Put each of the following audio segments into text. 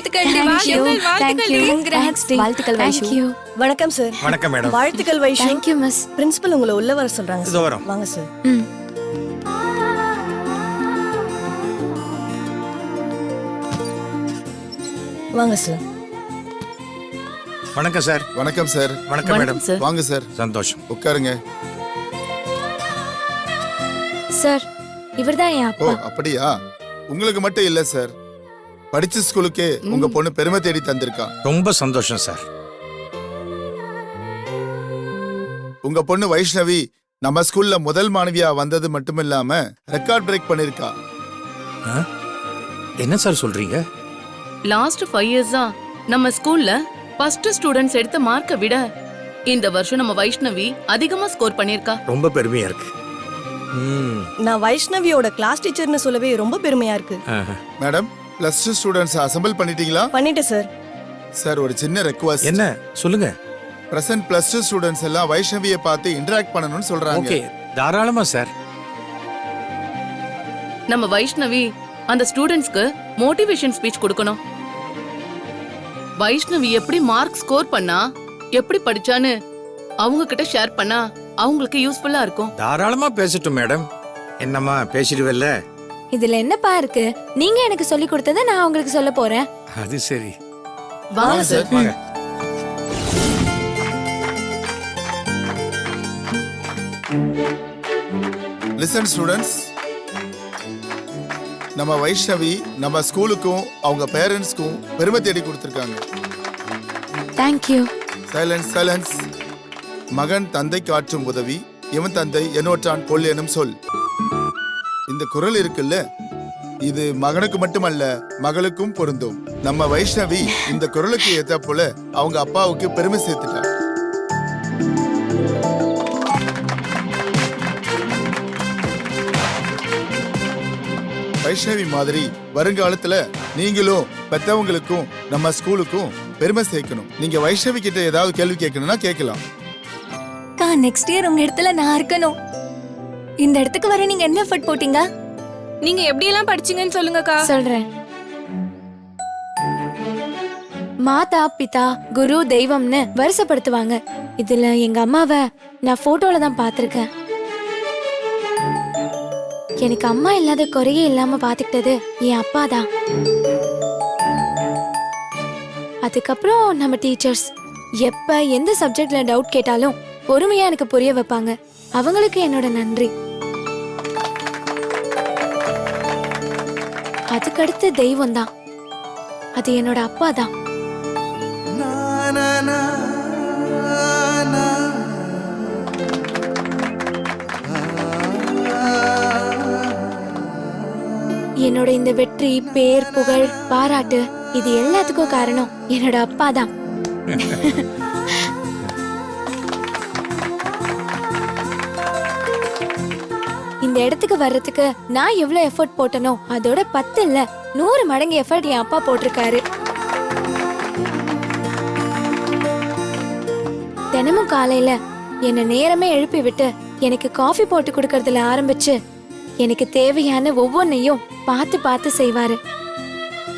வாழ்த்துக்கள். வணக்கம் சார் வணக்கம் மேடம் வாழ்த்துக்கள் Vaishu. Thank you, miss principal உங்களை உள்ள வர சொல்றாங்க இதோ. வரோம். வாங்க சார் ம். வாங்க சார் வணக்கம் சார் வணக்கம் சார் வணக்கம் மேடம் வாங்க சார் சந்தோஷம். உட்காருங்க. சார் இவர்தான் என் ஓ அப்பா. அப்படியா? உங்களுக்கு மட்டும் இல்ல சார் படிச்ச ஸ்கூலுக்கே உங்க பொண்ணு பெருமை தேடி தந்திருக்கா? ரொம்ப சந்தோஷம் சார். உங்க பொண்ணு வைஷ்ணவி நம்ம ஸ்கூல்ல முதல் மாணவியா வந்தது மட்டும் இல்லாம ரெக்கார்ட் பிரேக் பண்ணிருக்கா. ஆ? என்ன சார் சொல்றீங்க? லாஸ்ட் ஃபைவ் இயர்ஸா நம்ம ஸ்கூல்ல ஃபர்ஸ்ட் ஸ்டூடெண்ட்ஸ் எடுத்த மார்க்கை விட இந்த வருஷம் நம்ம வைஷ்ணவி அதிகமா ஸ்கோர் பண்ணிருக்கா. ரொம்ப பெருமையா இருக்கு. நான் வைஷ்ணவியோட கிளாஸ் டீச்சர்னு சொல்லவே ரொம்ப பெருமையா இருக்கு. Madam plus two students assemble பண்ணிட்டீங்களா? பண்ணிட்டேன் சார் சார் ஒரு சின்ன ரெக்வஸ்ட் என்ன? சொல்லுங்க. பிரசன்ட் பிளஸ் டூ ஸ்டூடெண்ட்ஸ் எல்லாம் வைஷ்ணவியை பார்த்து இன்டராக்ட் பண்ணணும்னு சொல்றாங்க. ஓகே தாராளமா சார் நம்ம வைஷ்ணவி அந்த ஸ்டூடெண்ட்ஸ்க்கு மோட்டிவேஷன் ஸ்பீச் கொடுக்கணும். வைஷ்ணவி எப்படி மார்க் ஸ்கோர் பண்ணா எப்படி படிச்சான்னு அவங்க கிட்ட ஷேர் பண்ணா அவங்களுக்கு யூஸ்ஃபுல்லா இருக்கும். தாராளமா பேசட்டும் மேடம் என்னம்மா பேசிடுவல்ல? இதுல என்னப்பா இருக்கு? நீங்க எனக்கு சொல்லி கொடுத்ததை நான் உங்களுக்கு சொல்ல போறேன். அது சரி. வாங்க சார். வாங்க. லிசன் ஸ்டூடெண்ட்ஸ் நம்ம வைஷ்ணவி நம்ம ஸ்கூலுக்கும் அவங்க பேரண்ட்ஸ்க்கும் பெருமை தேடி கொடுத்துருக்காங்க. தேங்க்யூ சைலன்ஸ் சைலன்ஸ் மகன் தந்தை காற்றும் உதவி இவன் தந்தை என்னோற்றான் கொள் எனும் சொல். இந்த குரல் இருக்குல்ல? இது மகனுக்கு மட்டுமல்ல மகளுக்கும் பொருந்தும். நம்ம வைஷ்ணவி இந்த குரலுக்கு ஏத்த போல அவங்க அப்பாவுக்கு பெருமை சேர்த்துட்டா வைஷ்ணவி மாதிரி வருங்காலத்துல நீங்களும் பெத்தவங்களுக்கும் நம்ம ஸ்கூலுக்கும் பெருமை சேர்க்கணும். நீங்க வைஷ்ணவி கிட்ட ஏதாவது கேள்வி கேட்கணும்னா கேட்கலாம். நெக்ஸ்ட் இயர் உங்க இடத்துல நான் இருக்கணும். இந்த இடத்துக்கு வர நீங்க என்ன எஃபர்ட் போட்டீங்க? நீங்க எப்படி எல்லாம் படிச்சீங்கன்னு சொல்லுங்கக்கா. சொல்றேன். மாதா பிதா குரு தெய்வம்னு வருஷப்படுத்துவாங்க. இதுல எங்க அம்மாவை நான் போட்டோல தான் பார்த்திருக்கேன். எனக்கு அம்மா இல்லாத குறையே இல்லாம பாத்துக்கிட்டது என் அப்பா தான். அதுக்கப்புறம் நம்ம டீச்சர்ஸ் எப்ப எந்த சப்ஜெக்ட்ல டவுட் கேட்டாலும் பொறுமையா எனக்கு புரிய வைப்பாங்க. அவங்களுக்கு என்னோட நன்றி. அதுக்கடுத்து தெய்வம் தான் அது என்னோட அப்பா தான் என்னோட இந்த வெற்றி பேர் புகழ் பாராட்டு இது எல்லாத்துக்கும் காரணம் என்னோட அப்பா தான் இடத்துக்கு வர்றதுக்கு நான் எவ்வளவு எஃபர்ட் போட்டனோ அதோட பத்து இல்ல நூறு மடங்கு எஃபர்ட் என் அப்பா போட்டிருக்காரு. தினமும் காலையில என்ன நேரமே எழுப்பி விட்டு எனக்கு காஃபி போட்டு கொடுக்கறதுல ஆரம்பிச்சு எனக்கு தேவையான ஒவ்வொன்னையும் பார்த்து பார்த்து செய்வாரு.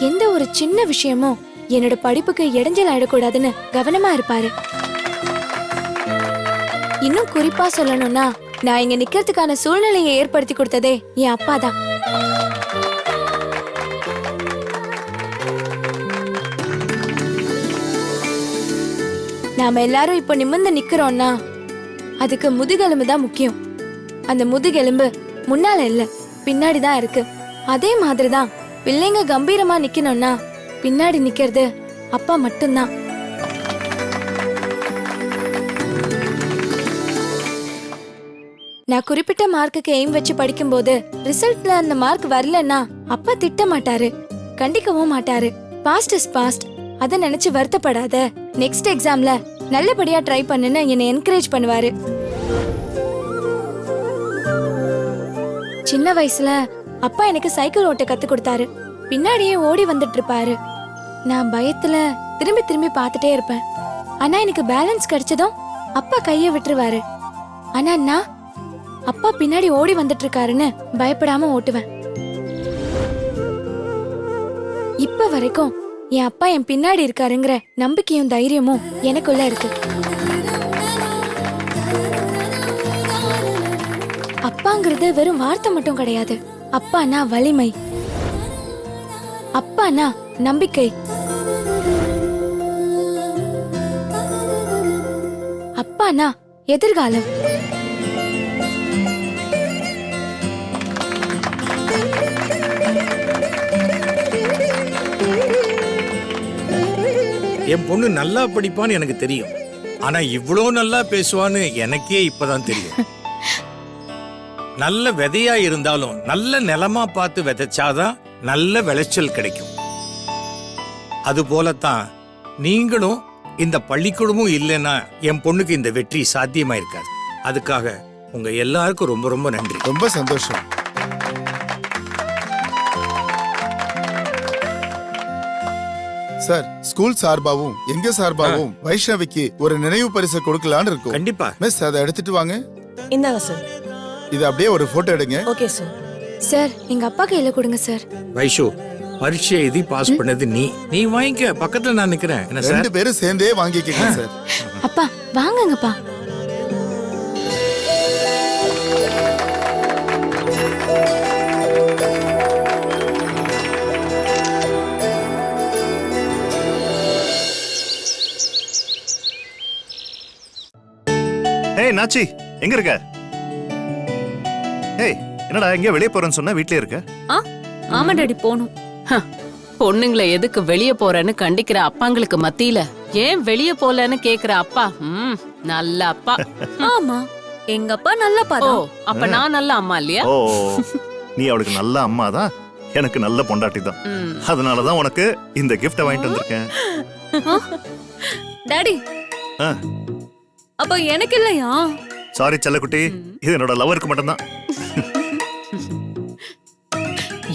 எந்த ஒரு சின்ன விஷயமும் என்னோட படிப்புக்கு இடைஞ்சல் ஆயிடக்கூடாதுன்னு கவனமா இருப்பாரு. இன்னும் குறிப்பா சொல்லணும்னா நான் இங்க நிக்கிறதுக்கான சூழ்நிலையை ஏற்படுத்தி கொடுத்ததே என் அப்பா தான். நாம எல்லாரும் இப்போ நிமிர்ந்து நிக்கிறோம்னா அதுக்கு முதுகெலும்பு தான் முக்கியம். அந்த முதுகெலும்பு முன்னால இல்ல பின்னாடி தான் இருக்கு. அதே மாதிரி தான் பிள்ளைங்க கம்பீரமா நிக்கணும்னா பின்னாடி நிக்கிறது அப்பா மட்டும்தான். நான் குறிப்பிட்ட மார்க்குக்கு எய்ம் வச்சு படிக்கும்போது ரிசல்ட்ல அந்த மார்க் வரலன்னா அப்பா திட்ட மாட்டாரு கண்டிக்கவும் மாட்டாரு. பாஸ்ட் இஸ் பாஸ்ட் அதை நினைச்சு வருத்தப்படாத. நெக்ஸ்ட் எக்ஸாம்ல நல்லபடியா ட்ரை பண்ணுன்னு என்னை என்கரேஜ் பண்ணுவாரு. சின்ன வயசுல அப்பா எனக்கு சைக்கிள் ஓட்ட கத்து கொடுத்தாரு. பின்னாடியே ஓடி வந்துட்டு இருப்பாரு. நான் பயத்துல திரும்பி திரும்பி பார்த்துட்டே இருப்பேன். ஆனா எனக்கு பேலன்ஸ் கிடைச்சதும் அப்பா கையை விட்டுருவாரு. ஆனா நான் அப்பா பின்னாடி ஓடி வந்துட்டு இருக்காருன்னு பயப்படாம ஓட்டுவேன். இப்ப வரைக்கும் என் அப்பா என் பின்னாடி இருக்காருங்கிற நம்பிக்கையும் தைரியமும் எனக்குள்ள இருக்கு. அப்பாங்கிறது வெறும் வார்த்தை மட்டும் கிடையாது. அப்பானா வலிமை. அப்பானா நம்பிக்கை. அப்பானா எதிர்காலம். என் பொண்ணு நல்லா படிப்பான்னு எனக்கு தெரியும். ஆனா இவ்வளோ நல்லா பேசுவான்னு எனக்கே இப்பதான் தெரியும். நல்ல விதையா இருந்தாலும் நல்ல நிலமா பார்த்து விதைச்சாதான் நல்ல விளைச்சல் கிடைக்கும். அது போலத்தான் நீங்களும் இந்த பள்ளிக்கூடமும் இல்லைன்னா என் பொண்ணுக்கு இந்த வெற்றி சாத்தியமா இருக்காது அதுக்காக உங்க எல்லாருக்கும் ரொம்ப ரொம்ப நன்றி. ரொம்ப சந்தோஷம். சார் ஸ்கூல் சார்பாவும் எங்க சார்பாவும் வைஷ்ணவிக்கு ஒரு நினைவு பரிசு கொடுக்கலான்னு இருக்கோம். கண்டிப்பா. மிஸ் அதை எடுத்துட்டு வாங்க. இந்தாங்க சார். இது அப்படியே ஒரு போட்டோ எடுங்க. Okay sir. சார் எங்க அப்பா கையில கொடுங்க சார். வைஷு பரீட்சை எழுதி பாஸ் பண்ணது நீ. நீ வாங்கிக்க பக்கத்துல நான் நிக்கிறேன். என்ன சார்? ரெண்டு பேரும் சேர்ந்தே வாங்கிக்கங்க சார். அப்பா வாங்குங்கப்பா. ஏய் நாச்சி எங்க இருக்க? ஏய் என்னடா எங்க வெளிய போறேன்னு சொன்ன வீட்லயே இருக்க? ஆ ஆமா டாடி போகணும். பொண்ணுங்களை எதுக்கு வெளிய போறேன்னு கண்டிக்கிற அப்பாங்களுக்கு மத்தியில ஏன் வெளிய போலன்னு கேக்குற அப்பா? ம் நல்ல அப்பா. ஆமா எங்க அப்பா நல்லா ஓ பாதா அப்ப நான் நல்ல அம்மா இல்லையா? ஓ நீ அவளுக்கு நல்ல அம்மா தான் எனக்கு நல்ல பொண்டாட்டி தான். ம். அதனால தான் உனக்கு இந்த கிஃப்ட வாங்கிட்டு வந்திருக்கேன். டாடி ஆ. அப்ப எனக்கு இல்லையா சாரி செல்லக்குட்டி இது என்னோட லவருக்கு மட்டும்தான்.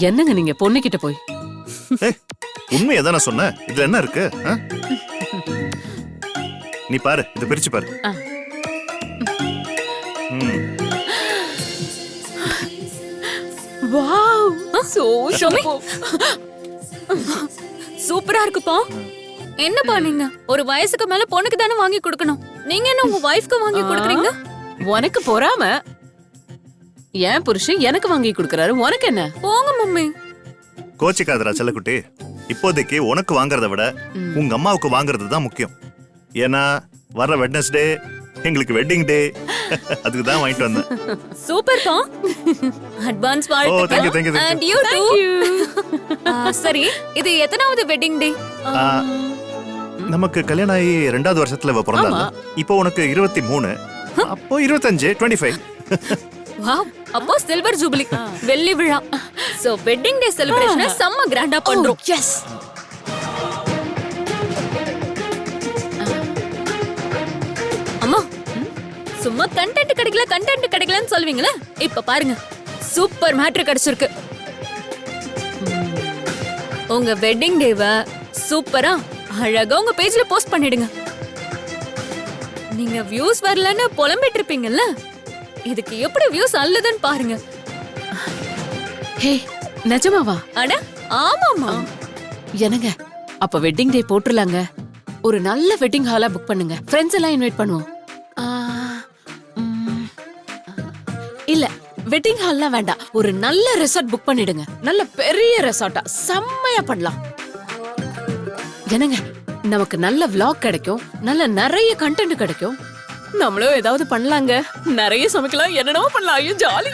என்னங்க நீங்க பொண்ணுகிட்ட போய்? ஏய் உண்மையை தானே சொன்னேன் இதுல என்ன இருக்கு? நீ பாரு இதை பிரிச்சு பாரு. வாவ் சோ ஷமி சூப்பரா இருக்குப்பா. என்னப்பா நீங்க? ஒரு வயசுக்கு மேல பொண்ணுக்கு தானே வாங்கி கொடுக்கணும். நீங்க என்ன உங்க வைஃப்க்கு வாங்கி கொடுக்குறீங்க? உனக்கு பொறாம. ஏன் புருஷன் எனக்கு வாங்கி கொடுக்கறாரு. உனக்கு என்ன? போங்க மம்மி. கோச்சிக்காதடா செல்லக்குட்டி. இப்போதைக்கு உனக்கு வாங்குறத விட உங்க அம்மாவுக்கு வாங்குறது தான் முக்கியம். ஏன்னா வர வெட்னஸ்டே எங்களுக்கு வெட்டிங் டே அதுக்கு தான் வாங்கிட்டு வந்தேன். சூப்பர்ப்பா advance thank you, thank you, thank you. And you too சரி. இது எத்தனாவது வெட்டிங் டே நமக்கு கல்யாணம் ஆகி ரெண்டாவது வருஷத்துல இவ பிறந்தாங்க இப்போ உனக்கு இருபத்தி மூணு. அப்போ இருபத்தஞ்சு டுவெண்ட்டி ஃபைவ் வாவ். அப்போ சில்வர் ஜூபிலி வெள்ளி விழா. சோ வெட்டிங் டே செலிப்ரேஷன் செம்ம கிராண்டா பண்றோம். எஸ் அம்மா சும்மா கண்டென்ட் கிடைக்கல கண்டென்ட் கிடைக்கலன்னு சொல்வீங்களே? இப்ப பாருங்க. சூப்பர் மேட்ரு கிடைச்சிருக்கு. உங்க வெட்டிங் டேவ சூப்பரா அழகா உங்க பேஜ்ல போஸ்ட் பண்ணிடுங்க. நீங்க வியூஸ் வரலன்னு புலம்பிட்டு இருப்பீங்கல்ல இதுக்கு எப்படி வியூஸ் அல்லதுன்னு பாருங்க. ஹே நிஜமாவா? அட ஆமாமா என்னங்க? அப்ப வெட்டிங் டே போட்டுறலாங்க. ஒரு நல்ல வெட்டிங் ஹாலா புக் பண்ணுங்க. ஃப்ரெண்ட்ஸ் எல்லாம் இன்வைட் பண்ணுவோம். இல்ல வெட்டிங் ஹால்லாம் வேண்டாம். ஒரு நல்ல ரெசார்ட் புக் பண்ணிடுங்க. நல்ல பெரிய ரெசார்ட்டா செம்மையா பண்ணலாம். என்னங்க நமக்கு நல்ல vlog கிடைக்கும் நல்ல நிறைய கண்டென்ட் கிடைக்கும். நம்மளும் ஏதாவது பண்ணலாங்க. நிறைய சமைக்கலாம் என்னென்னவோ பண்ணலாம். ஐயோ ஜாலி.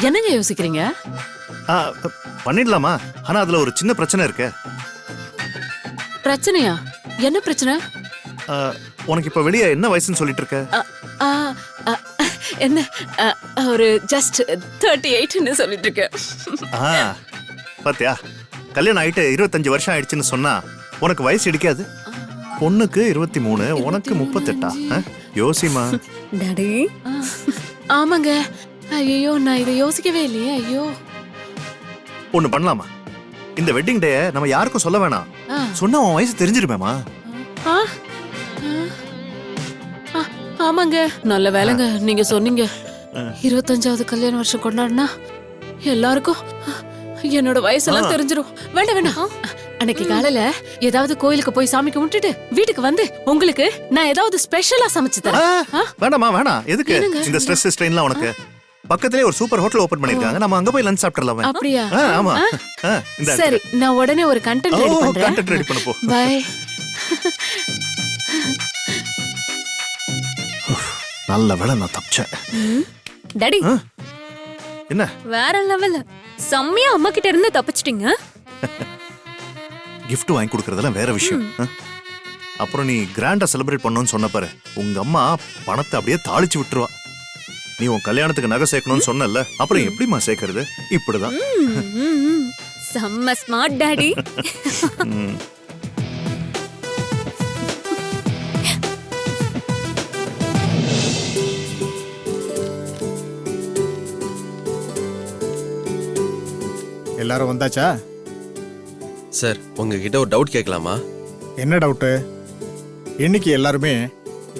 என்னங்க யோசிக்கிறீங்க? ஆ, பண்ணிடலாமா? ஆனா அதுல ஒரு சின்ன பிரச்சனை இருக்கு. பிரச்சனையா? என்ன பிரச்சனை? ஆ, உனக்கு இப்ப வெளியே என்ன வயசுன்னு சொல்லிட்டு இருக்க அ, ஆ, அ, என்ன? அ, ஒரு ஜஸ்ட் தேர்ட்டி எயிட்னு சொல்லிட்டு இருக்கேன் ஆ. பாத்தியா? கல்யாணம் ஆயிட்டு இருபத்தஞ்சு வருஷம் ஆயிடுச்சுன்னு சொன்னா உனக்கு வயசு இடிக்காது? பொண்ணுக்கு இருபத்தி மூணு உனக்கு முப்பத்தெட்டா? யோசிமா டாடி. ஆமாங்க. ஐயோ நான் இதை யோசிக்கவே இல்லையே ஐயோ. ஒண்ணு பண்ணலாமா? இந்த வெட்டிங் டே நம்ம யாருக்கும் சொல்ல வேணாம். சொன்னா உன் வயசு தெரிஞ்சிருமேமா ஆமாங்க. நல்ல வேலைங்க நீங்க சொன்னீங்க. இருபத்தஞ்சாவது கல்யாண வருஷம் கொண்டாடினா எல்லாருக்கும் என்னோட வயசெல்லாம் தெரிஞ்சிரும். வேண்டாம் வேண்டாம் அன்னைக்கு காலையில ஏதாவது கோயிலுக்கு போய் சாமி கும்பிட்டுட்டு வீட்டுக்கு வந்து உங்களுக்கு நான் ஏதாவது ஸ்பெஷலா சமைச்சு தரேன்? வேணாமா வேணாம் எதுக்கு? இந்த ஸ்ட்ரெஸ் ஸ்ட்ரெயின்லாம் உனக்கு. பக்கத்திலே ஒரு சூப்பர் ஹோட்டல் ஓபன் பண்ணிருக்காங்க நம்ம அங்க போய் லஞ்ச் சாப்பிடலாம் அப்படியா? ஆமா. சரி நான் உடனே ஒரு கண்டென்ட் ரெடி பண்றேன். கண்டென்ட் ரெடி பண்ண போ. பை நல்ல வேளை நான் தப்பிச்சேன். டாடி? என்ன? வேற லெவல் செம்மையா அம்மா கிட்ட இருந்து தப்பிச்சிட்டீங்க. Gift வாங்கி கொடுக்கறதெல்லாம் வேற விஷயம்? அப்புறம் நீ கிராண்டா செலிப்ரேட் பண்ணணும்னு சொன்ன பாரு உங்க அம்மா பணத்தை அப்படியே தாளிச்சு விட்டுருவா. நீ உன் கல்யாணத்துக்கு நகை சேர்க்கணும்னு சொன்னல அப்புறம் எப்படிம்மா சேர்க்கறது? இப்படிதான். செம்ம ஸ்மார்ட் டாடி எல்லாரும் வந்தாச்சா? சார் உங்ககிட்ட ஒரு டவுட் கேட்கலாமா? என்ன டவுட்டு இன்னைக்கு எல்லாருமே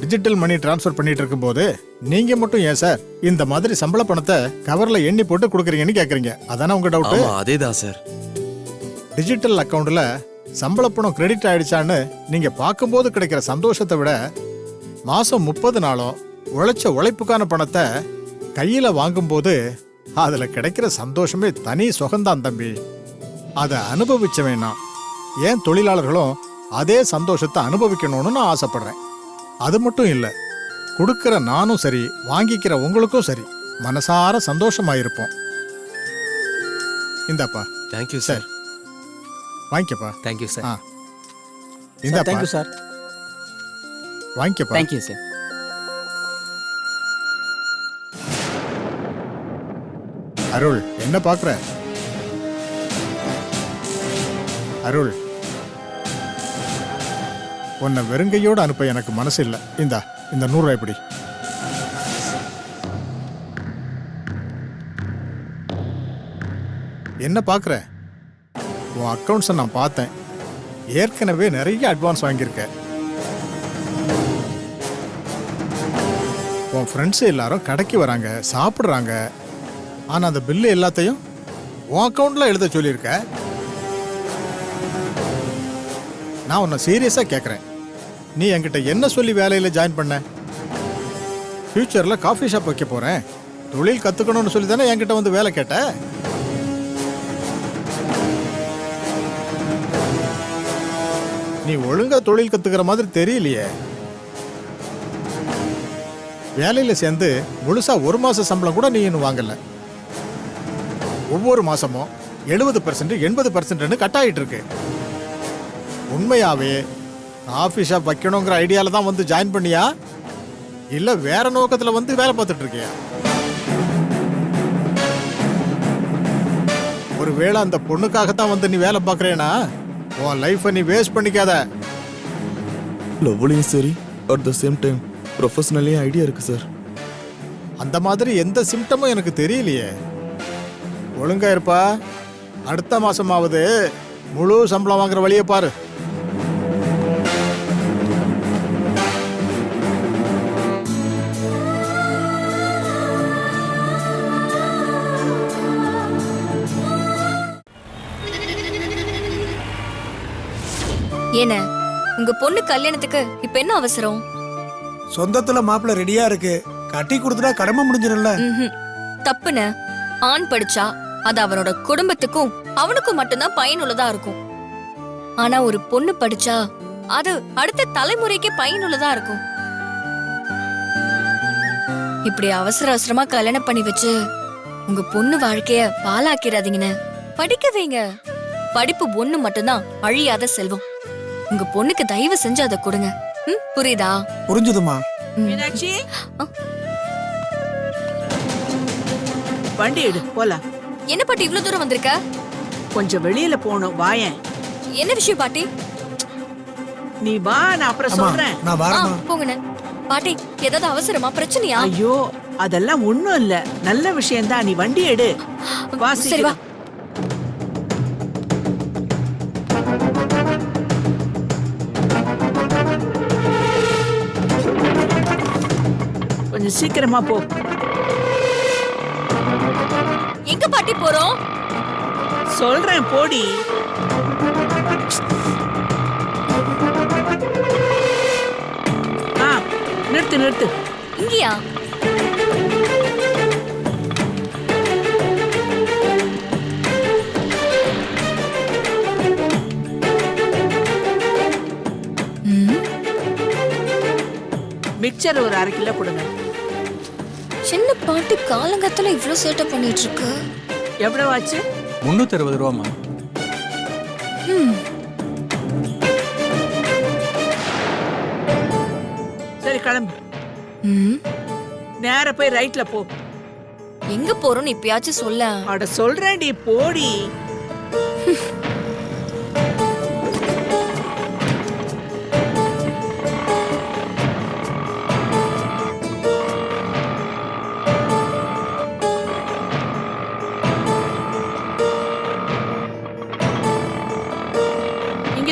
டிஜிட்டல் மணி ட்ரான்ஸ்ஃபர் பண்ணிட்டு இருக்கும்போது நீங்க மட்டும் ஏன் சார் இந்த மாதிரி சம்பள பணத்தை கவர்ல எண்ணி போட்டு கொடுக்குறீங்கன்னு கேக்குறீங்க. அதானே உங்க டவுட் ஆமா அதேதான் சார். டிஜிட்டல் அக்கவுண்ட்ல சம்பள பணம் கிரெடிட் ஆயிடுச்சான்னு நீங்க பார்க்கும்போது கிடைக்கிற சந்தோஷத்தை விட மாசம் முப்பது நாளும் உழைச்ச உழைப்புக்கான பணத்தை கையில வாங்கும்போது அதுல கிடைக்கிற சந்தோஷமே தனி சுகந்தான் தம்பி. அதை அனுபவிச்சவன் நான். ஏன் தொழிலாளர்களும் அதே சந்தோஷத்தை அனுபவிக்கணும்னு நான் ஆசைப்படுறேன். அது மட்டும் இல்லை கொடுக்கிற நானும் சரி வாங்கிக்கிற உங்களுக்கும் சரி மனசார சந்தோஷமா இருப்போம் இந்தாப்பா தேங்க்யூ சார். சார் வாங்கிக்கப்பா. தேங்க்யூ சார் ஆ. இந்தாப்பா. தேங்க்யூ சார் வாங்கிக்கப்பா. தேங்க்யூ சார் அருள் என்ன பாக்குற அருள். உன்னை வெறுங்கையோடு அனுப்ப எனக்கு மனசு இல்லை. இந்தா இந்த நூறுரூவா எப்படி என்ன பார்க்குற? உன் அக்கௌண்ட்ஸை நான் பார்த்தேன். ஏற்கனவே நிறைய அட்வான்ஸ் வாங்கியிருக்க. உன் ஃப்ரெண்ட்ஸ் எல்லாரும் கடைக்கு வராங்க சாப்பிட்றாங்க. ஆனால் அந்த பில்லு எல்லாத்தையும் உன் அக்கௌண்ட்டில் எழுத சொல்லியிருக்க. நான் உன்னை சீரியஸாக கேட்குறேன் நீ என்கிட்ட என்ன சொல்லி வேலையில் ஜாயின் பண்ண? ஃப்யூச்சரில் காஃபி ஷாப் வைக்க போகிறேன் தொழில் கற்றுக்கணும்னு சொல்லி தானே என்கிட்ட வந்து வேலை கேட்ட? நீ ஒழுங்கா தொழில் கற்றுக்கிற மாதிரி தெரியலையே. வேலையில் சேர்ந்து முழுசாக ஒரு மாத சம்பளம் கூட நீ இன்னும் வாங்கலை. ஒவ்வொரு மாசமும் எழுபது பர்சன்ட் எண்பது பர்சன்ட்னு கட் ஆகிட்டு இருக்கு உண்மையாவே காஃபி ஷாப் வைக்கணுங்கிற ஐடியால தான் வந்து ஜாயின் பண்ணியா? இல்ல வேற நோக்கத்துல வந்து வேலை பார்த்துட்டு இருக்கியா ஒருவேளை அந்த பொண்ணுக்காக தான் வந்து நீ வேலை பார்க்கறேனா? உன் லைஃப்பை நீ வேஸ்ட் பண்ணிக்காத. லவ்லையும் சரி அட் த சேம் டைம் ப்ரொஃபஷனலையும் ஐடியா இருக்கு சார் அந்த மாதிரி எந்த சிம்டமும் எனக்கு தெரியலையே. ஒழுங்கா இருப்பா. அடுத்த மாசமாவது முழு சம்பளம் வாங்குற வழியை பாரு. என்ன உங்க பொண்ணு கல்யாணத்துக்கு இப்ப என்ன அவசரம்? சொந்தத்துல மாப்பிள்ள ரெடியா இருக்கு. கட்டி கொடுத்துட்டா கடமை முடிஞ்சிடும்ல. தப்புன. ஆண் படிச்சா அது அவனோட குடும்பத்துக்கும் அவனுக்கும் மட்டும்தான் பயனுள்ளதா இருக்கும். ஆனா ஒரு பொண்ணு படிச்சா அது அடுத்த தலைமுறைக்கு பயனுள்ளதா இருக்கும். இப்படி அவசர அவசரமா கல்யாணம் பண்ணி வச்சு உங்க பொண்ணு வாழ்க்கைய பாலாக்கிறாதீங்கன்னு படிக்க வைங்க. படிப்பு ஒண்ணு மட்டும்தான் அழியாத செல்வம். உங்க பொண்ணுக்கு தயவு செஞ்சு அதை கொடுங்க. ம், புரியுதா? புரிஞ்சுதுமா. மீனாட்சி. வண்டி எடு போலாம். என்ன பாட்டி இவ்ளோ தூரம் வந்திருக்க? கொஞ்சம் வெளியில போகணும் வாயேன். என்ன விஷயம் பாட்டி? நீ வா நான் அப்புறம் சொல்றேன். நான் ஆ, வரேம்மா போங்கண்ணே. பாட்டி ஏதாவது அவசரமா பிரச்சனையா? ஐயோ அதெல்லாம் ஒண்ணும் இல்ல. நல்ல விஷயம்தான் நீ வண்டி எடு. வா சரி வா. சீக்கிரம். கொஞ்சம் சீக்கிரமா போ. எங்க பாட்டி போறோம். சொல்றேன் போடி. ஆ நிறுத்து நிறுத்து. இங்கயா? மிக்சர் ஒரு அரை கிலோ கொடுங்க. சின்ன பாட்டு காலங்கத்துல இவ்ளோ சேட்டை பண்ணிட்டு இருக்கு எவ்வளவு ஆச்சு முன்னூத்தி அறுபது ரூபாமா ம், சரி கிளம்பு. ம், நேரா போய் ரைட்ல போ. எங்க போறோம்னு இப்பயாச்சும் சொல்ல அட சொல்றேன்டி போடி.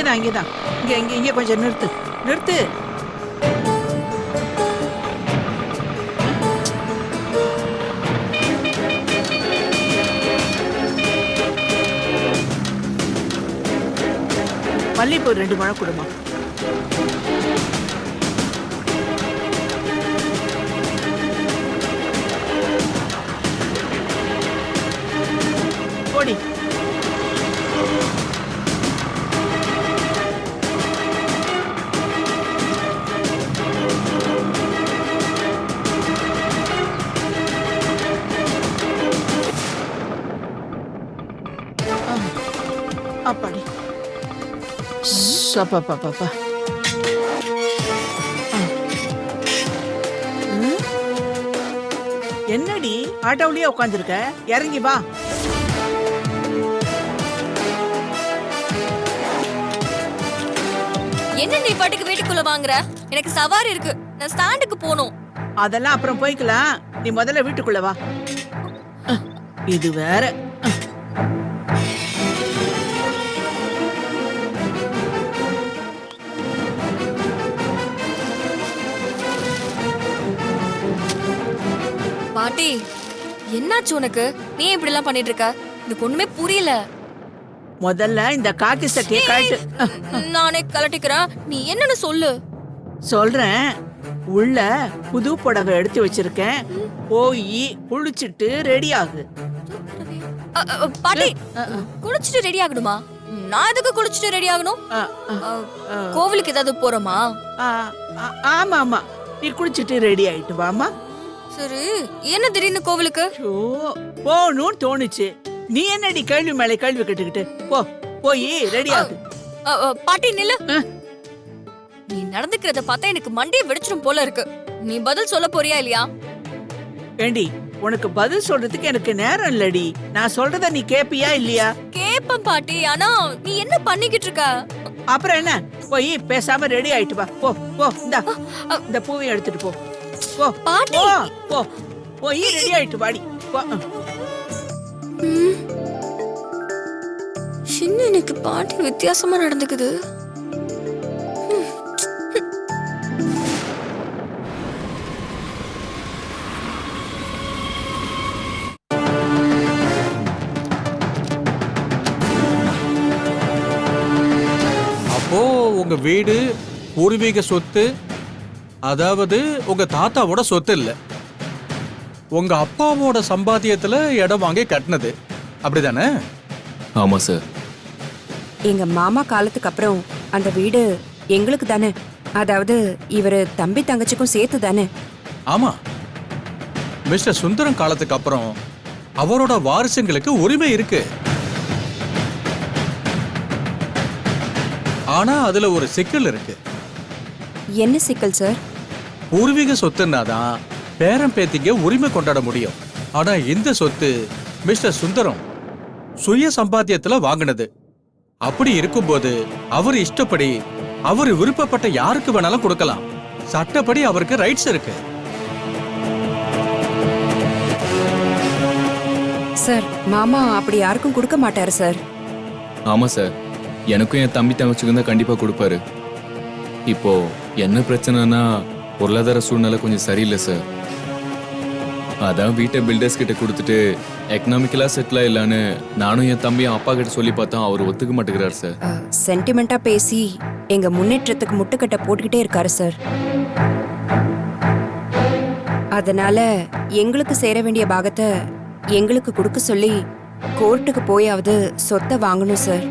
இங்கதான் இங்கதான். இங்கே இங்கே இங்கே கொஞ்சம் நிறுத்து. நிறுத்து. மல்லிகைப்பூ ரெண்டு முழம் கொடுமா. சப்பா பாப்பா என்னடி ஆட்டோவிலேயே உட்காந்துருக்க இறங்கி வா. என்ன நீ பாட்டுக்கு வீட்டுக்குள்ள வாங்குற? எனக்கு சவாரி இருக்கு. நான் ஸ்டாண்டுக்கு போகணும். அதெல்லாம் அப்புறம் போய்க்கலாம். நீ முதல்ல வீட்டுக்குள்ள வா. இது வேற. பாட்டி. என்னாச்சு உனக்கு? நீ இப்படி எல்லாம் பண்ணிட்டு இருக்க எனக்கு ஒண்ணுமே புரியல. முதல்ல இந்த காக்கி சட்டையை கழட்டு. நானே கலட்டிக்கிறேன் நீ என்னன்னு சொல்லு. சொல்றேன். உள்ள புது புடவை எடுத்து வச்சிருக்கேன். போய் குளிச்சிட்டு ரெடி ஆகு. பாட்டி குளிச்சுட்டு ரெடி ஆகணுமா? நான் எதுக்கு குளிச்சுட்டு ரெடி ஆகணும். கோவிலுக்கு ஏதாவது போறோமா? ஆமா ஆமா நீ குளிச்சிட்டு ரெடி ஆயிட்டு வாமா சரி என்ன திடீர்னு கோவிலுக்கு? போகணும்னு தோணுச்சு. நீ என்னடி கேள்வி மேல கேள்வி கேட்டுக்கிட்டு? போ போய் ரெடி ஆகு. அ, அ, பாட்டி நில்லு. நீ நடந்துக்கிறத பார்த்தா எனக்கு மண்டையை வெடிச்சிடும் போல இருக்கு. நீ பதில் சொல்ல போறியா இல்லையா? ஏண்டி உனக்கு பதில் சொல்றதுக்கு எனக்கு நேரம் இல்லடி. நான் சொல்றத நீ கேப்பியா இல்லையா? கேப்பன் பாட்டி ஆனா நீ என்ன பண்ணிக்கிட்டு இருக்க? அப்புறம் என்ன? போய் பேசாம ரெடி ஆயிட்டு வா. போ போ இந்தா. இந்த பூவையும் எடுத்துட்டு போ. போ பாட்டி போ போ போய் ரெடி ஆயிட்டு வாடி போ அஹ். ம். என்ன இன்னைக்கு பாட்டி வித்தியாசமா நடந்துக்குது அப்போ உங்க வீடு பூர்வீக சொத்து அதாவது உங்க தாத்தாவோட சொத்து இல்ல. உங்க அப்பாவோட சம்பாத்தியத்துல இடம் வாங்கி கட்டினது. அப்படிதானே? ஆமா சார் எங்க மாமா காலத்துக்கு அப்புறம் அந்த வீடு எங்களுக்கு தானே. அதாவது இவரு தம்பி தங்கச்சிக்கும் சேர்த்து தானே. ஆமா. மிஸ்டர் சுந்தரம் காலத்துக்கு அப்புறம் அவரோட வாரிசுங்களுக்கு உரிமை இருக்கு. ஆனா அதுல ஒரு சிக்கல் இருக்கு. என்ன சிக்கல் சார் பூர்வீக சொத்துன்னா தான் பேரன் பேத்திங்க உரிமை கொண்டாட முடியும். ஆனா இந்த சொத்து மிஸ்டர் சுந்தரம் சுய சம்பாத்தியத்துல வாங்கினது. அப்படி இருக்கும்போது அவர் இஷ்டப்படி அவர் விருப்பப்பட்ட யாருக்கு வேணாலும் கொடுக்கலாம். சட்டப்படி அவருக்கு ரைட்ஸ் இருக்கு. சார் மாமா அப்படி யாருக்கும் கொடுக்க மாட்டாரு சார் ஆமா சார் எனக்கும் என் தம்பி தங்கச்சிக்கும் தான் கண்டிப்பா கொடுப்பாரு. இப்போ என்ன பிரச்சனைனா பொருளாதார சூழ்நிலை கொஞ்சம் சரியில்லை சார் அதான் வீட்டை பில்டர்ஸ் கிட்ட கொடுத்துட்டு எக்கனாமிக்கலா செட்டில் ஆயிடலான்னு நானும் என் தம்பியும் அப்பா கிட்ட சொல்லி பார்த்தோம் அவர் ஒத்துக்க மாட்டேங்கிறார் சார் சென்டிமெண்டா பேசி எங்க முன்னேற்றத்துக்கு முட்டுக்கட்டை போட்டுக்கிட்டே இருக்காரு சார் அதனால எங்களுக்கு சேர வேண்டிய பாகத்தை எங்களுக்கு கொடுக்க சொல்லி கோர்ட்டுக்கு போயாவது சொத்தை வாங்கணும் சார்